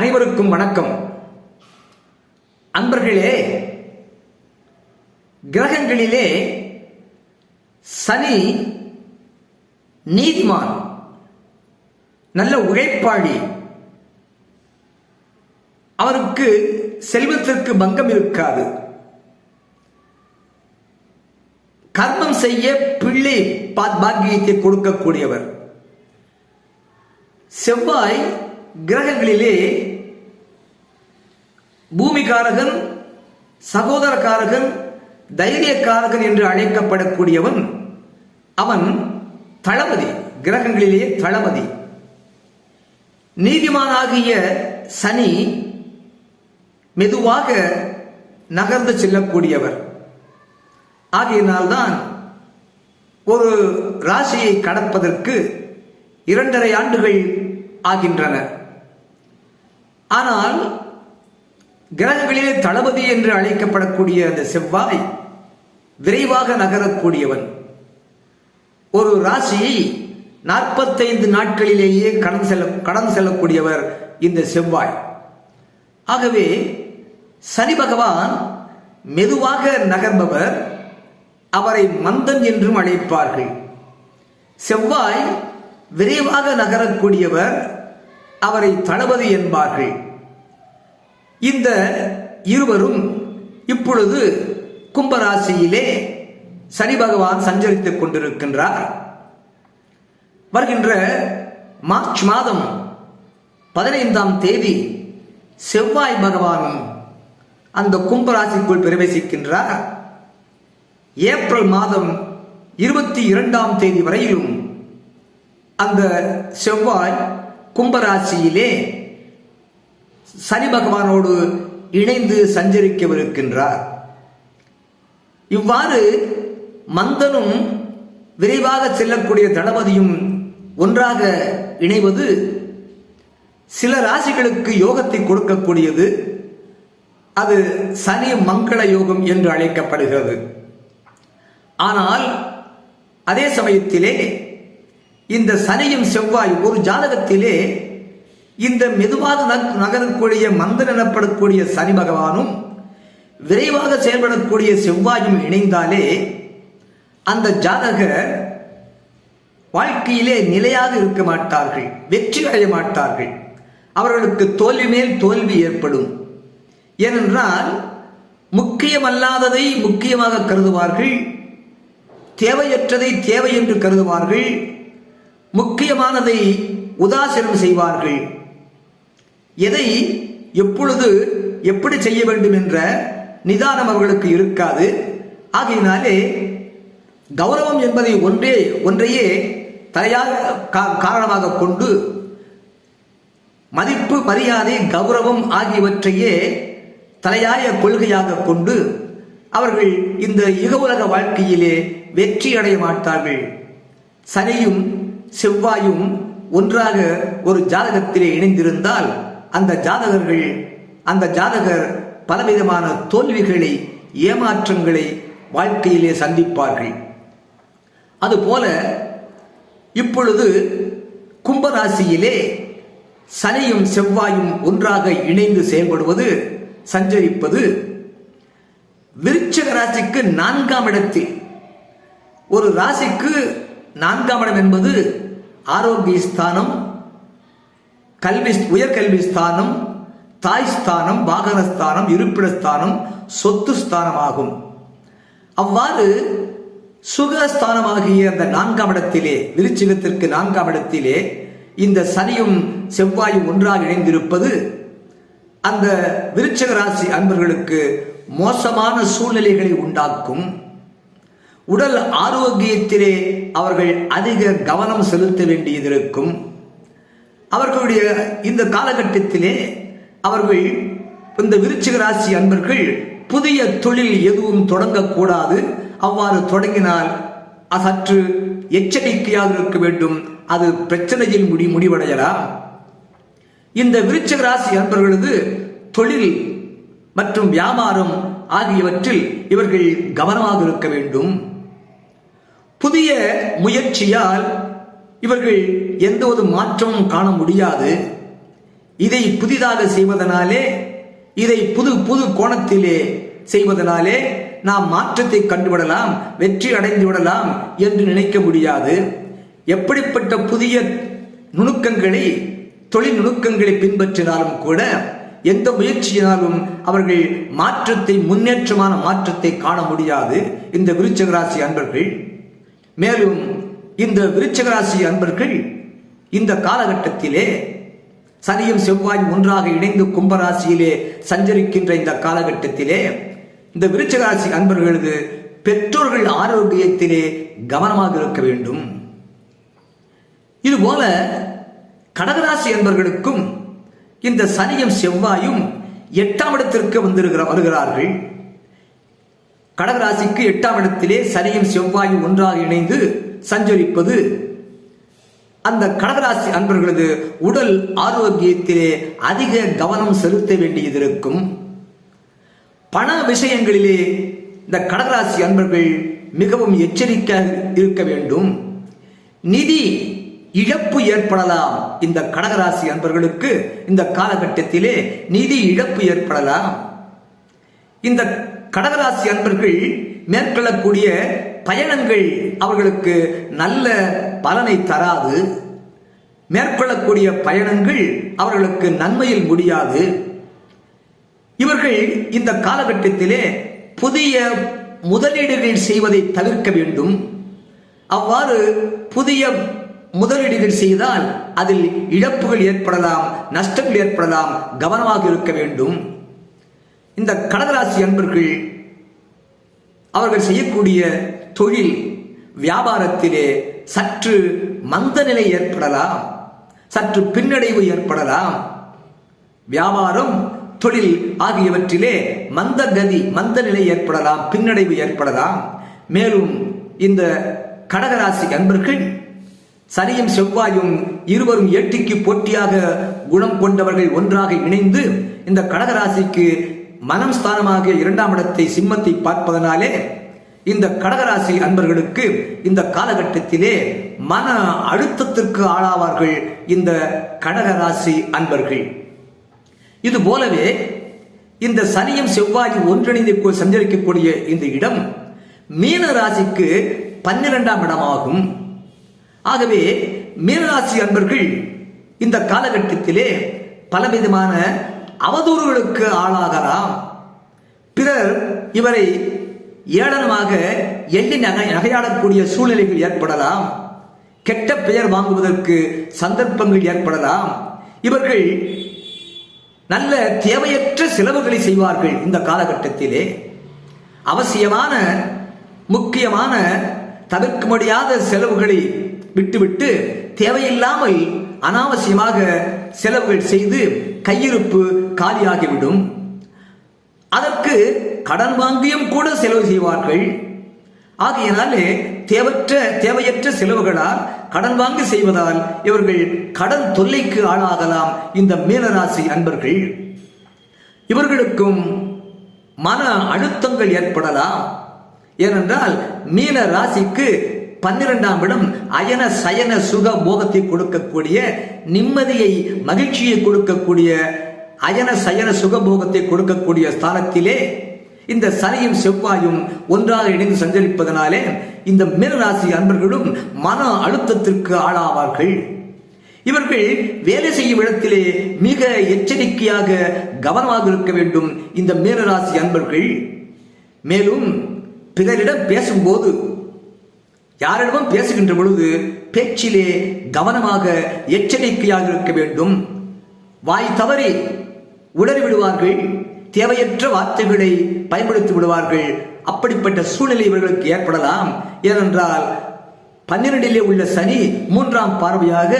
அனைவருக்கும் வணக்கம். அன்பர்களே கிரகங்களிலே சனி நீதிமான் நல்ல உழைப்பாளி. அவருக்கு செல்வத்திற்கு பங்கம் இருக்காது. கர்மம் செய்ய பிள்ளை பாக்கியத்தை கொடுக்கக்கூடியவர். செவ்வாய் கிரகங்களிலே பூமிகாரகன் சகோதரகாரகன் தைரியக்காரகன் என்று அழைக்கப்படக்கூடியவன் அவன் தளபதி கிரகங்களிலே தளபதி. நீதிமானாகிய சனி மெதுவாக நகர்ந்து செல்லக்கூடியவர். ஆகையினால்தான் ஒரு ராசியை கடப்பதற்கு இரண்டரை ஆண்டுகள் ஆகின்றன. ஆனால் கிரகங்களிலே தளபதி என்று அழைக்கப்படக்கூடிய அந்த செவ்வாய் விரைவாக நகரக்கூடியவன். ஒரு ராசியை நாற்பத்தைந்து நாட்களிலேயே கடந்து செல்ல கடந்து செல்லக்கூடியவர் இந்த செவ்வாய். ஆகவே சனி பகவான் மெதுவாக நகர்பவர் அவரை மந்தன் என்றும் அழைப்பார்கள். செவ்வாய் விரைவாக நகரக்கூடியவர் அவரை தளபதி என்பார்கள். இந்த இருவரும் இப்பொழுது கும்பராசியிலே சனி பகவான் சஞ்சரித்துக் கொண்டிருக்கின்றார். வருகின்ற மார்ச் மாதம் பதினைந்தாம் தேதி செவ்வாய் பகவானும் அந்த கும்பராசிக்குள் பிரவேசிக்கின்றார். ஏப்ரல் மாதம் இருபத்தி இரண்டாம் தேதி வரையிலும் அந்த செவ்வாய் கும்பராசியிலே சனி பகவானோடு இணைந்து சஞ்சரிக்கவிருக்கின்றார். இவ்வாறு மந்தனும் விரைவாக செல்லக்கூடிய தளபதியும் ஒன்றாக இணைவது சில ராசிகளுக்கு யோகத்தை கொடுக்கக்கூடியது. அது சனி மங்கள யோகம் என்று அழைக்கப்படுகிறது. ஆனால் அதே சமயத்திலே இந்த சனியும் செவ்வாய் ஒரு ஜாதகத்திலே இந்த மெதுவாக நக- நகரக்கூடிய மந்தன் எனப்படக்கூடிய சனி பகவானும் விரைவாக செயல்படக்கூடிய செவ்வாயும் இணைந்தாலே அந்த ஜாதகர் வாழ்க்கையிலே நிலையாக இருக்க மாட்டார்கள் வெற்றி அடைய மாட்டார்கள். அவர்களுக்கு தோல்வி மேல் தோல்வி ஏற்படும். ஏனென்றால் முக்கியமல்லாததை முக்கியமாக கருதுவார்கள் தேவையற்றதை தேவை என்று கருதுவார்கள் முக்கியமானதை உதாசீனம் செய்வார்கள். எதை எப்பொழுது எப்படி செய்ய வேண்டும் என்ற நிதானம் அவர்களுக்கு இருக்காது. ஆகையினாலே கௌரவம் என்பதை ஒன்றே ஒன்றையே தலையாக கா- காரணமாக கொண்டு மதிப்பு மரியாதை கௌரவம் ஆகியவற்றையே தலையாய கொள்கையாக கொண்டு அவர்கள் இந்த இக உலக வாழ்க்கையிலே வெற்றி அடைய மாட்டார்கள். சனியும் செவ்வாயும் ஒன்றாக ஒரு ஜாதகத்திலே இணைந்திருந்தால் அந்த ஜாதகர்கள் அந்த ஜாதகர் பலவிதமான தோல்விகளை ஏமாற்றங்களை வாழ்க்கையிலே சந்திப்பார்கள். அதுபோல இப்பொழுது கும்பராசியிலே சனியும் செவ்வாயும் ஒன்றாக இணைந்து செயல்படுவது சஞ்சரிப்பது விருச்சக ராசிக்கு நான்காம் இடத்தில். ஒரு ராசிக்கு நான்காம் இடம் என்பது ஆரோக்கிய ஸ்தானம் கல்வி உயர்கல்வி ஸ்தானம் தாய் ஸ்தானம் வாகனஸ்தானம் இருப்பிடஸ்தானம் சொத்து ஸ்தானமாகும் அவ்வாறு சுகஸ்தானமாகிய அந்த நான்காம் இடத்திலே விருச்சிகத்திற்கு நான்காம் இடத்திலே இந்த சனியும் செவ்வாயும் ஒன்றாக இணைந்திருப்பது அந்த விருச்சக ராசி அன்பர்களுக்கு மோசமான சூழ்நிலைகளை உண்டாக்கும் உடல் ஆரோக்கியத்திலே அவர்கள் அதிக கவனம் செலுத்த வேண்டியதிருக்கும் அவர்களுடைய இந்த காலகட்டத்திலே அவர்கள் இந்த விருச்சிக ராசி அன்பர்கள் புதிய தொழில் எதுவும் தொடங்கக்கூடாது. அவ்வாறு தொடங்கினால் சற்று எச்சரிக்கையாக இருக்க வேண்டும். அது பிரச்சனையில் முடி முடிவடையலாம் இந்த விருச்சிக ராசி அன்பர்களது தொழில் மற்றும் வியாபாரம் ஆகியவற்றில் இவர்கள் கவனமாக இருக்க வேண்டும். புதிய முயற்சியால் இவர்கள் எந்த ஒரு மாற்றமும் காண முடியாது. இதை புதிதாக செய்வதனாலே இதை புது புது கோணத்திலே செய்வதனாலே நாம் மாற்றத்தை கண்டுவிடலாம் வெற்றி அடைந்து விடலாம் என்று நினைக்க முடியாது. எப்படிப்பட்ட புதிய நுணுக்கங்களை தொழில் நுணுக்கங்களை பின்பற்றினாலும் கூட எந்த முயற்சியினாலும் அவர்கள் மாற்றத்தை முன்னேற்றமான மாற்றத்தை காண முடியாது. இந்த விருச்சகராசி அன்பர்கள் மேலும் இந்த விருச்சகராசி அன்பர்கள் இந்த காலகட்டத்திலே சனியும் செவ்வாயும் ஒன்றாக இணைந்து கும்பராசியிலே சஞ்சரிக்கின்ற இந்த காலகட்டத்திலே இந்த விருச்சகராசி அன்பர்களது பெற்றோர்கள் ஆரோக்கியத்திலே கவனமாக இருக்க வேண்டும். இதுபோல கடகராசி என்பர்களுக்கும் இந்த சனியும் செவ்வாயும் எட்டாம் இடத்திற்கு வந்திருக்கிற வருகிறார்கள். கடகராசிக்கு எட்டாம் இடத்திலே சனியும் செவ்வாயும் ஒன்றாக இணைந்து சஞ்சரிப்பது அந்த கடகராசி அன்பர்களது உடல் ஆரோக்கியத்திலே அதிக கவனம் செலுத்த வேண்டியது இருக்கும். பண விஷயங்களிலே இந்த கடகராசி அன்பர்கள் மிகவும் எச்சரிக்கையாக இருக்க வேண்டும். நிதி இழப்பு ஏற்படலாம் இந்த கடகராசி அன்பர்களுக்கு. இந்த காலகட்டத்திலே நிதி இழப்பு ஏற்படலாம். இந்த கடகராசி அன்பர்கள் மேற்கொள்ளக்கூடிய பயணங்கள் அவர்களுக்கு நல்ல பலனை தராது. மேற்கொள்ளக்கூடிய பயணங்கள் அவர்களுக்கு நன்மையில் முடியாது. இவர்கள் இந்த காலகட்டத்திலே புதிய முதலீடுகள் செய்வதை தவிர்க்க வேண்டும். அவ்வாறு புதிய முதலீடுகள் செய்தால் அதில் இழப்புகள் ஏற்படலாம் நஷ்டங்கள் ஏற்படலாம் கவனமாக இருக்க வேண்டும். இந்த கடகராசி அன்பர்கள் அவர்கள் செய்யக்கூடிய தொழில் வியாபாரத்திலே சற்று மந்த நிலை ஏற்படலாம் சற்று பின்னடைவு ஏற்படலாம். வியாபாரம் தொழில் ஆகியவற்றிலே மந்த கதி மந்த நிலை ஏற்படலாம் பின்னடைவு ஏற்படலாம். மேலும் இந்த கடகராசி அன்பர்கள் சனியும் செவ்வாயும் இருவரும் ஏட்டிக்கு போட்டியாக குணம் கொண்டவர்கள் ஒன்றாக இணைந்து இந்த கடகராசிக்கு மனம் ஸ்தானமாக இரண்டாம் இடத்தை சிம்மத்தை பார்ப்பதனாலே இந்த கடகராசி அன்பர்களுக்கு இந்த காலகட்டத்திலே மன அழுத்தத்திற்கு ஆளாவார்கள் இந்த கடகராசி அன்பர்கள். இது போலவே இந்த சனியும் செவ்வாயும் ஒன்றிணைந்து சஞ்சரிக்கக்கூடிய இந்த இடம் மீன ராசிக்கு பன்னிரெண்டாம் இடமாகும். ஆகவே மீனராசி அன்பர்கள் இந்த காலகட்டத்திலே பலவிதமான அவதூறுகளுக்கு ஆளாகலாம் பிறர் இவரை ஏளனமாக எண்ணி நகை நகையாடக்கூடிய சூழ்நிலைகள் ஏற்படலாம். கெட்ட பெயர் வாங்குவதற்கு சந்தர்ப்பங்கள் ஏற்படலாம். இவர்கள் நல்ல தேவையற்ற செலவுகளை செய்வார்கள் இந்த காலகட்டத்திலே. அவசியமான முக்கியமான தவிர்க்க முடியாத செலவுகளை விட்டுவிட்டு தேவையில்லாமல் அனாவசியமாக செலவுகள் செய்து கையிருப்பு காலியாகிவிடும். அதற்கு கடன் வாங்கியும் கூட செலவு செய்வார்கள். ஆகையினாலே தேவற்ற தேவையற்ற செலவுகளால் கடன் வாங்கி செய்வதால் இவர்கள் கடன் தொல்லைக்கு ஆளாகலாம் இந்த மீனராசி அன்பர்கள். இவர்களுக்கும் மன அழுத்தங்கள் ஏற்படலாம். ஏனென்றால் மீன ராசிக்கு பன்னிரெண்டாம் இடம் அயன சயன சுக போகத்தை கொடுக்கக்கூடிய நிம்மதியை மகிழ்ச்சியை கொடுக்கக்கூடிய அயன சயன சுகபோகத்தை கொடுக்கக்கூடிய ஸ்தானத்திலே இந்த சனியும் செவ்வாயும் ஒன்றாக இணைந்து சஞ்சரிப்பதனாலே இந்த மீனராசி அன்பர்களும் மன அழுத்தத்திற்கு ஆளாவார்கள். இவர்கள் வேலை செய்யும் இடத்திலே மிக எச்சரிக்கையாக கவனமாக இருக்க வேண்டும் இந்த மீனராசி அன்பர்கள். மேலும் பிறரிடம் பேசும்போது யாரிடமும் பேசுகின்ற பொழுது பேச்சிலே கவனமாக எச்சரிக்கையாக இருக்க வேண்டும். வாய் தவறி உளறி விடுவார்கள் தேவையற்ற வார்த்தைகளை பயன்படுத்தி விடுவார்கள். அப்படிப்பட்ட சூழ்நிலை இவர்களுக்கு ஏற்படலாம். ஏனென்றால் பன்னிரண்டிலே உள்ள சனி மூன்றாம் பார்வையாக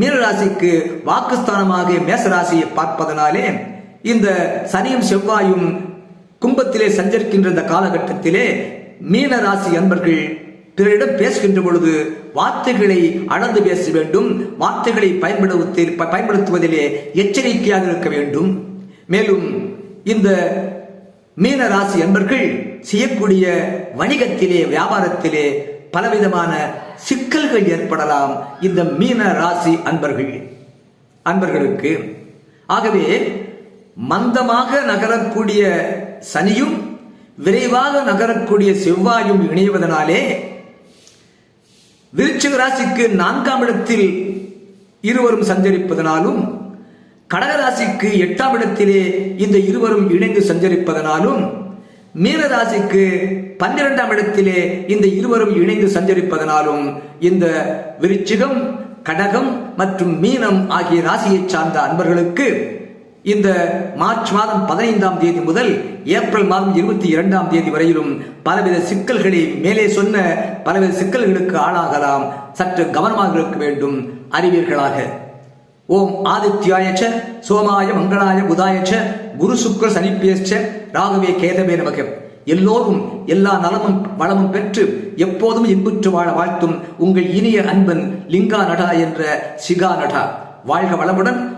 மீனராசிக்கு வாக்குஸ்தானமாக மேசராசியை பார்ப்பதனாலே இந்த சனியும் செவ்வாயும் கும்பத்திலே சஞ்சரிக்கின்ற இந்த காலகட்டத்திலே மீனராசி அன்பர்கள் பிறரிடம் பேசுகின்ற பொழுது வார்த்தைகளை அளந்து பேச வேண்டும். வார்த்தைகளை பயன்படுத்தி பயன்படுத்துவதிலே எச்சரிக்கையாக இருக்க வேண்டும். மேலும் இந்த மீன ராசி அன்பர்கள் செய்யக்கூடிய வணிகத்திலே வியாபாரத்திலே பலவிதமான சிக்கல்கள் ஏற்படலாம் இந்த மீன ராசி அன்பர்கள் அன்பர்களுக்கு. ஆகவே மந்தமாக நகரக்கூடிய சனியும் விரைவாக நகரக்கூடிய செவ்வாயும் இணைவதனாலே விருச்சிக ராசிக்கு நான்காம் இடத்தில் இருவரும் சஞ்சரிப்பதனாலும் கடக ராசிக்கு எட்டாம் இடத்திலே இந்த இருவரும் இணைந்து சஞ்சரிப்பதனாலும் மீன ராசிக்கு பன்னிரெண்டாம் இடத்திலே இந்த இருவரும் இணைந்து சஞ்சரிப்பதனாலும் இந்த விருச்சிகம் கடகம் மற்றும் மீனம் ஆகிய ராசியை சார்ந்த அன்பர்களுக்கு இந்த மார்ச் மாதம் பதினைந்தாம் தேதி முதல் ஏப்ரல் மாதம் இருபத்தி இரண்டாம் தேதி வரையிலும் பலவித சிக்கல்களை மேலே சொன்ன பலவித சிக்கல்களுக்கு ஆளாகலாம். சற்று கவனமாக இருக்க வேண்டும். அறிவீர்களாக. ஓம் ஆதித்யாயச்ச சோமாய மங்களாய புதாயச்ச குரு சுக்ர சனிப்பேச்ச ராகவே கேதவே நமக. எல்லோரும் எல்லா நலமும் வளமும் பெற்று எப்போதும் இன்புற்று வாழ வாழ்த்தும் உங்கள் இனிய அன்பன் லிங்கா நடா என்ற சிகா நடா வாழ்க வளமுடன்